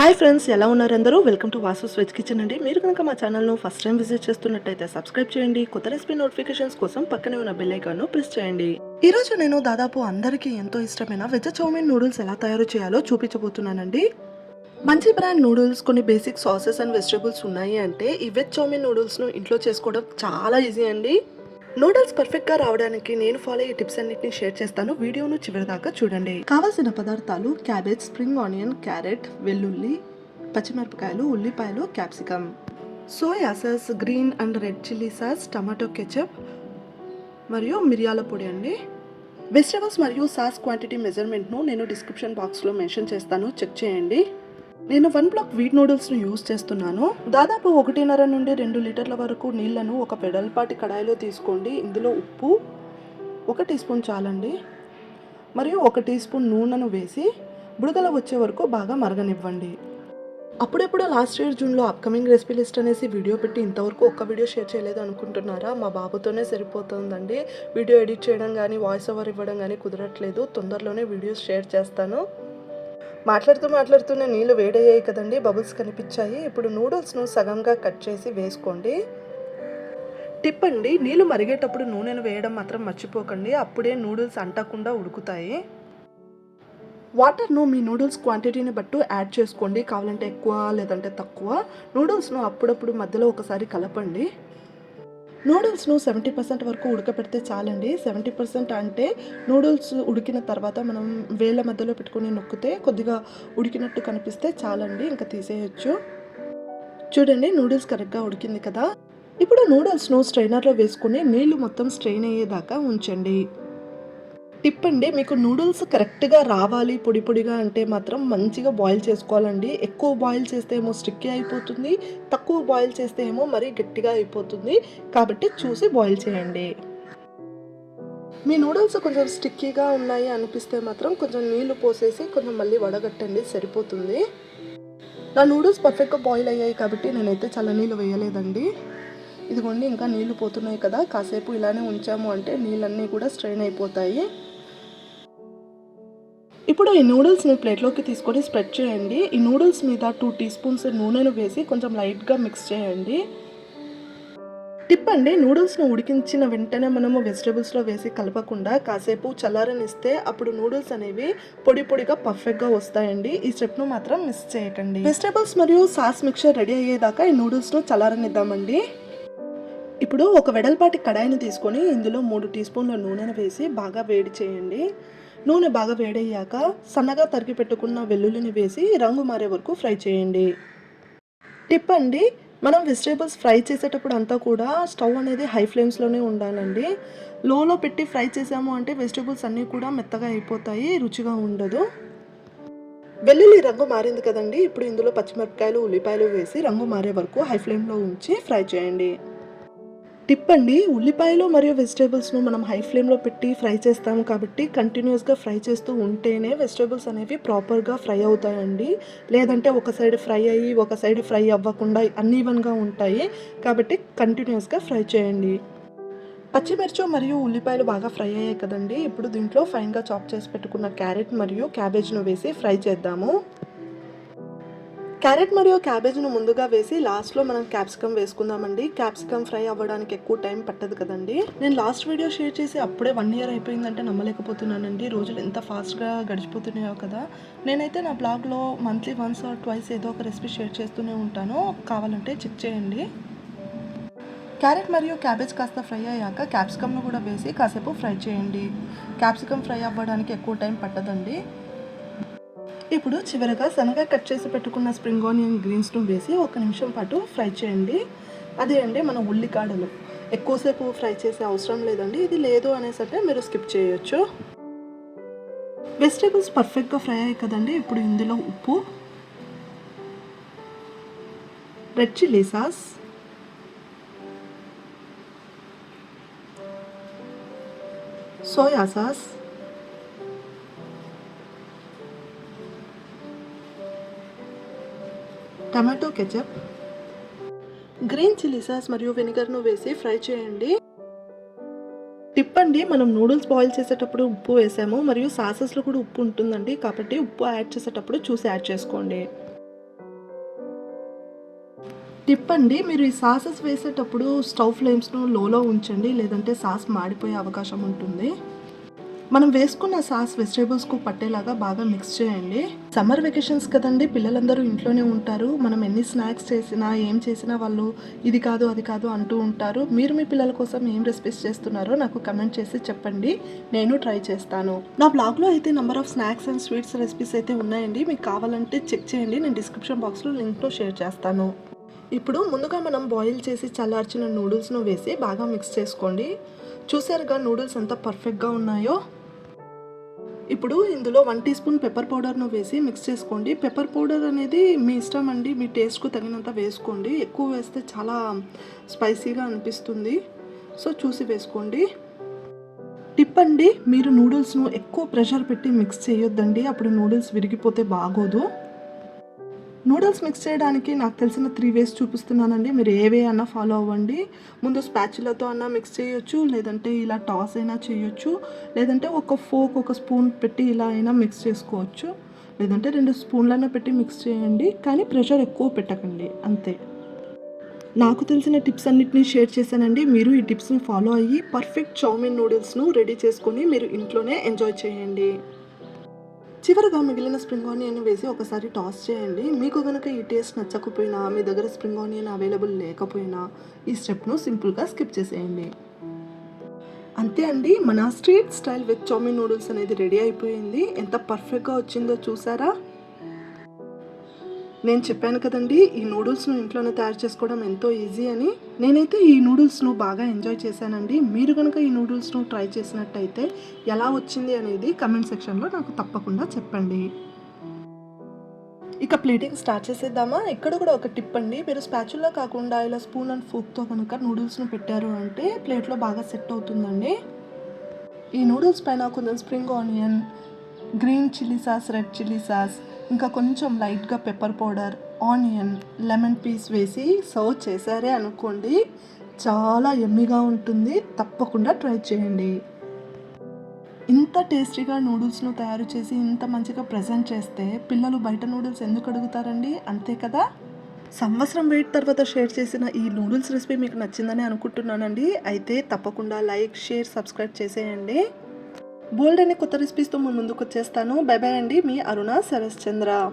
Hi friends ఎలా ఉన్నారు అందరూ? Welcome to Vasu veg kitchen అండి. మీరు కనుక మా ఛానల్ను ఫస్ట్ టైం విజిట్ చేస్తున్నట్టయితే సబ్స్క్రైబ్ చేయండి. కొత్త రెసిపీ నోటిఫికేషన్స్ కోసం పక్కనే ఉన్న బెల్ ఐకాన్ను ప్రెస్ చేయండి. ఈ రోజు నేను దాదాపు అందరికీ ఎంతో ఇష్టమైన వెజ్ చౌమిన్ నూడిల్స్ ఎలా తయారు చేయాలో చూపించబోతున్నానండి. మంచి బ్రాండ్ నూడిల్స్ కొన్ని బేసిక్ సాసెస్ అండ్ వెజిటేబుల్స్ ఉన్నాయి అంటే ఈ వెజ్ చౌమిన్ నూడిల్స్ను ఇంట్లో చేసుకోవడం చాలా ఈజీ అండి. నూడిల్స్ పర్ఫెక్ట్గా రావడానికి నేను ఫాలో అయ్యే టిప్స్ అన్నిటిని షేర్ చేస్తాను. వీడియోను చివరిదాకా చూడండి. కావాల్సిన పదార్థాలు క్యాబేజ్ స్ప్రింగ్ ఆనియన్ క్యారెట్ వెల్లుల్లి పచ్చిమిరపకాయలు ఉల్లిపాయలు capsicum. Soya sauce green and red chilli sauce tomato ketchup మరియు మిరియాల పొడి అండి. వెజిటబుల్స్ మరియు సాస్ క్వాంటిటీ మెజర్మెంట్ను నేను డిస్క్రిప్షన్ బాక్స్లో మెన్షన్ చేస్తాను. చెక్ చేయండి. నేను వన్ బ్లాక్ వీట్ నూడిల్స్ను యూజ్ చేస్తున్నాను. దాదాపు ఒకటిన్నర నుండి రెండు లీటర్ల వరకు నీళ్ళను ఒక పెడల్పాటి కడాయిలో తీసుకోండి. ఇందులో ఉప్పు ఒక టీ స్పూన్ చాలండి. మరియు ఒక టీ స్పూన్ నూనెను వేసి బుడగల వచ్చే వరకు బాగా మరగనివ్వండి. అప్పుడెప్పుడు లాస్ట్ ఇయర్ జూన్లో అప్కమింగ్ రెసిపీ లిస్ట్ అనేసి వీడియో పెట్టి ఇంతవరకు ఒక్క వీడియో షేర్ చేయలేదు అనుకుంటున్నారా? మా బాబుతోనే సరిపోతుందండి. వీడియో ఎడిట్ చేయడం కానీ వాయిస్ ఓవర్ ఇవ్వడం కానీ కుదరట్లేదు. తొందరలోనే వీడియోస్ షేర్ చేస్తాను. మాట్లాడుతూ మాట్లాడుతూనే నీళ్ళు వేడయ్యాయి కదండి బబుల్స్ కనిపించాయి. ఇప్పుడు నూడిల్స్ను సగంగా కట్ చేసి వేసుకోండి. టిప్ అండి నీళ్ళు మరిగేటప్పుడు నూనెను వేయడం మాత్రం మర్చిపోకండి అప్పుడే నూడిల్స్ అంటకుండా ఉడుకుతాయి. వాటర్ను మీ నూడిల్స్ క్వాంటిటీని బట్టి యాడ్ చేసుకోండి కావాలంటే ఎక్కువ లేదంటే తక్కువ. నూడిల్స్ను అప్పుడప్పుడు మధ్యలో ఒకసారి కలపండి. నూడిల్స్ను సెవెంటీ పర్సెంట్ వరకు ఉడకపెడితే చాలండి. సెవెంటీ పర్సెంట్ అంటే నూడిల్స్ ఉడికిన తర్వాత మనం వేళ్ళ మధ్యలో పెట్టుకొని నొక్కితే కొద్దిగా ఉడికినట్టు కనిపిస్తే చాలండి. ఇంకా తీసేయచ్చు. చూడండి నూడిల్స్ కరెక్ట్గా ఉడికింది కదా. ఇప్పుడు నూడిల్స్ను స్ట్రైనర్లో వేసుకుని నీళ్ళు మొత్తం స్ట్రెయిన్ అయ్యేదాకా ఉంచండి. టిప్ అండి మీకు నూడిల్స్ కరెక్ట్గా రావాలి పొడి పొడిగా అంటే మాత్రం మంచిగా బాయిల్ చేసుకోవాలండి. ఎక్కువ బాయిల్ చేస్తే ఏమో స్టిక్కీ అయిపోతుంది తక్కువ బాయిల్ చేస్తే ఏమో మరీ గట్టిగా అయిపోతుంది. కాబట్టి చూసి బాయిల్ చేయండి. మీ నూడిల్స్ కొంచెం స్టిక్కీగా ఉన్నాయి అనిపిస్తే మాత్రం కొంచెం నీళ్ళు పోసేసి కొంచెం మళ్ళీ వడగట్టండి సరిపోతుంది. నా నూడిల్స్ పర్ఫెక్ట్గా బాయిల్ అయ్యాయి కాబట్టి నేనైతే చల్ల నీళ్ళు వేయలేదండి. ఇదిగోండి ఇంకా నీళ్ళు పోతున్నాయి కదా కాసేపు ఇలానే ఉంచాము అంటే నీళ్ళన్నీ కూడా స్ట్రెయిన్ అయిపోతాయి. ఇప్పుడు ఈ నూడిల్స్ని ప్లేట్లోకి తీసుకొని స్ప్రెడ్ చేయండి. ఈ నూడిల్స్ మీద టూ టీ స్పూన్స్ నూనెను వేసి కొంచెం లైట్గా మిక్స్ చేయండి. టిప్ అండి నూడిల్స్ను ఉడికించిన వెంటనే మనము వెజిటేబుల్స్లో వేసి కలపకుండా కాసేపు చల్లారనిస్తే అప్పుడు నూడిల్స్ అనేవి పొడి పొడిగా పర్ఫెక్ట్గా వస్తాయండి. ఈ స్టెప్ను మాత్రం మిస్ చేయకండి. వెజిటేబుల్స్ మరియు సాస్ మిక్చర్ రెడీ అయ్యేదాకా ఈ నూడిల్స్ను చల్లారనిద్దామండి. ఇప్పుడు ఒక వెడల్పాటి కడాయిని తీసుకొని ఇందులో మూడు టీ స్పూన్ల నూనెను వేసి బాగా వేడి చేయండి. నూనె బాగా వేడయ్యాక సన్నగా తరిగి పెట్టుకున్న వెల్లుల్లిని వేసి రంగు మారే వరకు ఫ్రై చేయండి. టిప్ అండి మనం వెజిటేబుల్స్ ఫ్రై చేసేటప్పుడు అంతా కూడా స్టవ్ అనేది హై ఫ్లేమ్స్లోనే ఉండాలండి. లోలో పెట్టి ఫ్రై చేసాము అంటే వెజిటేబుల్స్ అన్నీ కూడా మెత్తగా అయిపోతాయి రుచిగా ఉండదు. వెల్లుల్లి రంగు మారింది కదండి ఇప్పుడు ఇందులో పచ్చిమిరపకాయలు ఉల్లిపాయలు వేసి రంగు మారే వరకు హై ఫ్లేమ్లో ఉంచి ఫ్రై చేయండి. టిప్ అండి ఉల్లిపాయలు మరియు వెజిటేబుల్స్ను మనం హై ఫ్లేమ్లో పెట్టి ఫ్రై చేస్తాము కాబట్టి కంటిన్యూస్గా ఫ్రై చేస్తూ ఉంటేనే వెజిటేబుల్స్ అనేవి ప్రాపర్గా ఫ్రై అవుతాయండి. లేదంటే ఒక సైడ్ ఫ్రై అయ్యి ఒక సైడ్ ఫ్రై అవ్వకుండా అన్ఈవెన్గా ఉంటాయి. కాబట్టి కంటిన్యూస్గా ఫ్రై చేయండి. పచ్చిమిర్చి మరియు ఉల్లిపాయలు బాగా ఫ్రై అయ్యాయి కదండి. ఇప్పుడు దీంట్లో ఫైన్గా చాప్ చేసి పెట్టుకున్న క్యారెట్ మరియు క్యాబేజ్ను వేసి ఫ్రై చేద్దాము. క్యారెట్ మరియు క్యాబేజ్ను ముందుగా వేసి లాస్ట్లో మనం క్యాప్సికమ్ వేసుకుందామండి. క్యాప్సికమ్ ఫ్రై అవ్వడానికి ఎక్కువ టైం పట్టదు కదండి. నేను లాస్ట్ వీడియో షేర్ చేసి అప్పుడే వన్ ఇయర్ అయిపోయిందంటే నమ్మలేకపోతున్నానండి. రోజులు ఎంత ఫాస్ట్గా గడిచిపోతున్నాయో కదా. నేనైతే నా బ్లాగ్లో మంత్లీ వన్స్ ఆర్ ట్వైస్ ఏదో ఒక రెసిపీ షేర్ చేస్తూనే ఉంటాను. కావాలంటే చెక్ చేయండి. క్యారెట్ మరియు క్యాబేజ్ కాస్త ఫ్రై అయ్యాక క్యాప్సికమ్ను కూడా వేసి కాసేపు ఫ్రై చేయండి. క్యాప్సికమ్ ఫ్రై అవ్వడానికి ఎక్కువ టైం పట్టదండి. ఇప్పుడు చివరగా సన్నగా కట్ చేసి పెట్టుకున్న స్ప్రింగ్ ఆనియన్ గ్రీన్స్ను వేసి ఒక నిమిషం పాటు ఫ్రై చేయండి. అదే అండి మన ఉల్లికాడలు. ఎక్కువసేపు ఫ్రై చేసే అవసరం లేదండి. ఇది లేదు అనేసి అంటే మీరు స్కిప్ చేయొచ్చు. వెజిటేబుల్స్ పర్ఫెక్ట్గా ఫ్రై అయ్యాయి కదండి. ఇప్పుడు ఇందులో ఉప్పు red chilli sauce soya sauce tomato ketchup. Green chilli sauce మరియు వెనిగర్ను వేసి ఫ్రై చేయండి. టిప్పండి మనం నూడిల్స్ బాయిల్ చేసేటప్పుడు ఉప్పు వేసాము. మరియు సాసెస్లో కూడా ఉప్పు ఉంటుందండి. కాబట్టి ఉప్పు యాడ్ చేసేటప్పుడు చూసి యాడ్ చేసుకోండి. టిప్పండి మీరు ఈ సాసెస్ వేసేటప్పుడు స్టవ్ ఫ్లేమ్స్ను లోలో ఉంచండి. లేదంటే సాస్ మాడిపోయే అవకాశం ఉంటుంది. మనం వేసుకున్న సాస్ వెజిటేబుల్స్కు పట్టేలాగా బాగా మిక్స్ చేయండి. సమ్మర్ వెకేషన్స్ కదండి పిల్లలందరూ ఇంట్లోనే ఉంటారు. మనం ఎన్ని స్నాక్స్ చేసినా ఏం చేసినా వాళ్ళు ఇది కాదు అది కాదు అంటూ ఉంటారు. మీరు మీ పిల్లల కోసం ఏం రెసిపీస్ చేస్తున్నారో నాకు కమెంట్ చేసి చెప్పండి. నేను ట్రై చేస్తాను. నా బ్లాగ్లో అయితే number of snacks and sweets recipes అయితే ఉన్నాయండి. మీకు కావాలంటే చెక్ చేయండి. నేను డిస్క్రిప్షన్ బాక్స్లో లింక్లో షేర్ చేస్తాను. ఇప్పుడు ముందుగా మనం బాయిల్ చేసి చల్లార్చిన నూడిల్స్ను వేసి బాగా మిక్స్ చేసుకోండి. చూసారుగా నూడిల్స్ ఎంత పర్ఫెక్ట్గా ఉన్నాయో? ఇప్పుడు ఇందులో వన్ టీ స్పూన్ పెప్పర్ పౌడర్ను వేసి మిక్స్ చేసుకోండి. పెప్పర్ పౌడర్ అనేది మీ ఇష్టం అండి మీ టేస్ట్కు తగినంత వేసుకోండి. ఎక్కువ వేస్తే చాలా స్పైసీగా అనిపిస్తుంది. సో చూసి వేసుకోండి. టిప్ అండి మీరు నూడిల్స్ను ఎక్కువ ప్రెషర్ పెట్టి మిక్స్ చేయొద్దండి. అప్పుడు నూడిల్స్ విరిగిపోతే బాగోదు. నూడిల్స్ మిక్స్ చేయడానికి నాకు తెలిసిన త్రీ వేస్ చూపిస్తున్నానండి. మీరు ఏ వే అన్నా ఫాలో అవ్వండి. ముందు స్పాచులతో అన్నా మిక్స్ చేయొచ్చు లేదంటే ఇలా టాస్ అయినా చేయొచ్చు లేదంటే ఒక ఫోక్ ఒక స్పూన్ పెట్టి ఇలా అయినా మిక్స్ చేసుకోవచ్చు. లేదంటే రెండు స్పూన్లైనా పెట్టి మిక్స్ చేయండి కానీ ప్రెషర్ ఎక్కువ పెట్టకండి అంతే. నాకు తెలిసిన టిప్స్ అన్నిటిని షేర్ చేశానండి. మీరు ఈ టిప్స్ని ఫాలో అయ్యి పర్ఫెక్ట్ చౌమిన్ నూడిల్స్ను రెడీ చేసుకొని మీరు ఇంట్లోనే ఎంజాయ్ చేయండి. చివరగా మిగిలిన స్ప్రింగ్ ఆనియన్ వేసి ఒకసారి టాస్ చేయండి. మీకు కనుక ఈ టేస్ట్ నచ్చకపోయినా మీ దగ్గర స్ప్రింగ్ ఆనియన్ అవైలబుల్ లేకపోయినా ఈ స్టెప్ను సింపుల్గా స్కిప్ చేసేయండి. అంతే అండి మన street style veg chowmein noodles అనేది రెడీ అయిపోయింది. ఎంత పర్ఫెక్ట్గా వచ్చిందో చూసారా? నేను చెప్పాను కదండి ఈ నూడిల్స్ను ఇంట్లోనే తయారు చేసుకోవడం ఎంతో ఈజీ అని. నేనైతే ఈ నూడిల్స్ను బాగా ఎంజాయ్ చేశానండి. మీరు కనుక ఈ నూడిల్స్ను ట్రై చేసినట్టయితే ఎలా వచ్చింది అనేది కమెంట్ సెక్షన్లో నాకు తప్పకుండా చెప్పండి. ఇక ప్లేటింగ్ స్టార్ట్ చేసేద్దామా? ఇక్కడ కూడా ఒక టిప్ అండి. మీరు స్పాచుల్లో కాకుండా ఇలా స్పూన్ అండ్ ఫోక్తో కనుక నూడిల్స్ను పెట్టారు అంటే ప్లేట్లో బాగా సెట్ అవుతుందండి. ఈ నూడిల్స్ పైన కొంచెం spring onion green chilli sauce red chilli sauce ఇంకా కొంచెం లైట్గా pepper powder onion lemon piece వేసి సర్వ్ చేశారే అనుకోండి చాలా ఎమ్మిగా ఉంటుంది. తప్పకుండా ట్రై చేయండి. ఇంత టేస్టీగా నూడిల్స్ను తయారు చేసి ఇంత మంచిగా ప్రజెంట్ చేస్తే పిల్లలు బయట నూడిల్స్ ఎందుకు అడుగుతారండి? అంతే కదా? సంవత్సరం వెయిట్ తర్వాత షేర్ చేసిన ఈ నూడిల్స్ రెసిపీ మీకు నచ్చిందని అనుకుంటున్నానండి. అయితే తప్పకుండా లైక్ షేర్ సబ్స్క్రైబ్ చేసేయండి. బోల్డ్ అనే కొత్త రెసిపీస్తో ముందుకు వచ్చేస్తాను. బై బై అండి. మీ అరుణ సరస్చంద్ర